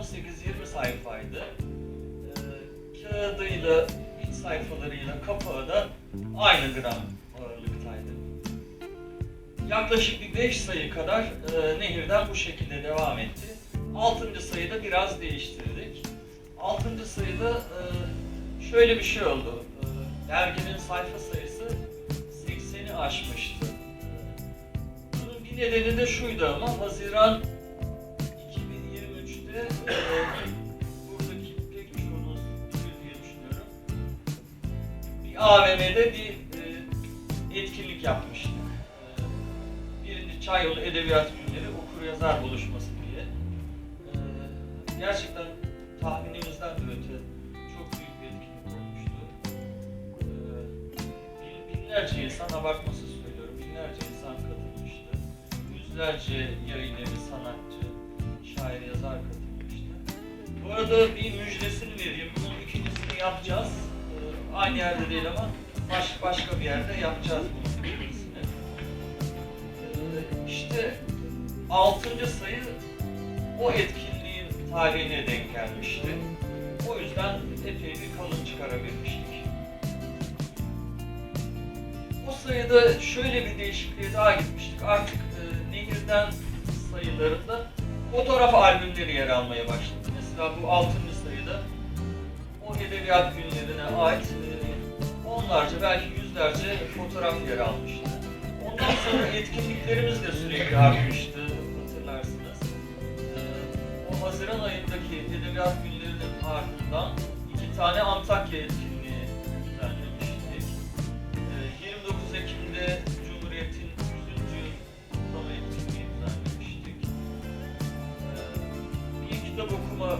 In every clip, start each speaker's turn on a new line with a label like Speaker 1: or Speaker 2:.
Speaker 1: 18-20 sayfaydı. Ee, kağıdıyla, iç sayfalarıyla kapağı da aynı gram ağırlıktaydı. Yaklaşık bir 5 sayı kadar e, Nehir'den bu şekilde devam etti. 6. sayıda biraz değiştirdik. 6. sayıda e, şöyle bir şey oldu. E, derginin sayfa sayısı 80'i aşmıştı. E, bunun bir nedeni de şuydu ama Haziran 2023'te buradaki pek çoğunuz bilir diye düşünüyorum. AVM'de bir e, etkinlik yapmıştık. E, birinci Çayyolu Edebiyat Günleri okur yazar buluşması diye. E, gerçekten tahminimizden de öte çok büyük bir etkinlik olmuştu. E, bin- binlerce insan abartması söylüyorum. Binlerce insan katılmıştı. Yüzlerce yayın evi, sanatçı, şair, yazar katılmıştı. Bu arada bir müjdesini vereyim. Bunun ikincisini yapacağız. Ee, aynı yerde değil ama baş, başka bir yerde yapacağız bunun ikincisini. Ee, işte altıncı sayı o etkinliğin tarihine denk gelmişti. O yüzden epey bir kalın çıkarabilmiştik. O sayıda şöyle bir değişikliğe daha gitmiştik. Artık e, Nehir'den sayılarında fotoğraf albümleri yer almaya başladı. Mesela bu 6. sayıda o edebiyat günlerine ait e, onlarca belki yüzlerce fotoğraf yer almıştı. Ondan sonra etkinliklerimiz de sürekli artmıştı hatırlarsınız. E, o Haziran ayındaki edebiyat günlerinin ardından iki tane Antakya etkinliği kitap okuma,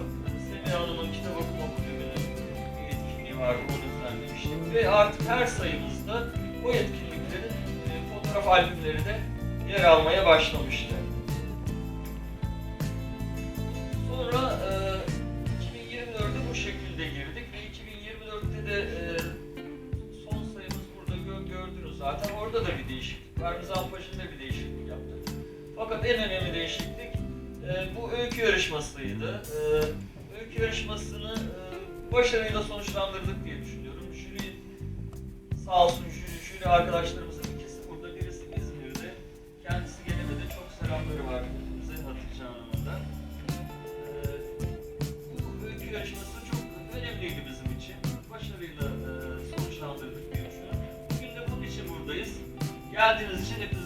Speaker 1: Semih Hanım'ın kitap okuma kulübünün etkinliği vardı, onu düzenlemiştik. Ve artık her sayımızda o etkinliklerin e, fotoğraf albümleri de yer almaya başlamıştı. Sonra e, 2024'e bu şekilde girdik ve 2024'te de e, son sayımız burada gö- gördünüz zaten. Orada da bir değişiklik var. Nizampaşa'da bir değişiklik yaptık. Fakat en önemli değişiklik öykü yarışmasıydı. Ee, öykü yarışmasını e, başarıyla sonuçlandırdık diye düşünüyorum. Jüri sağ olsun jüri, jüri arkadaşlarımızın ikisi burada, birisi İzmir'de. Kendisi gelemedi. Çok selamları var hepimize Hatice Hanım'dan. Ee, bu öykü yarışması çok önemliydi bizim için. Başarıyla e, sonuçlandırdık diye düşünüyorum. Bugün de bunun için buradayız. Geldiğiniz için hepinize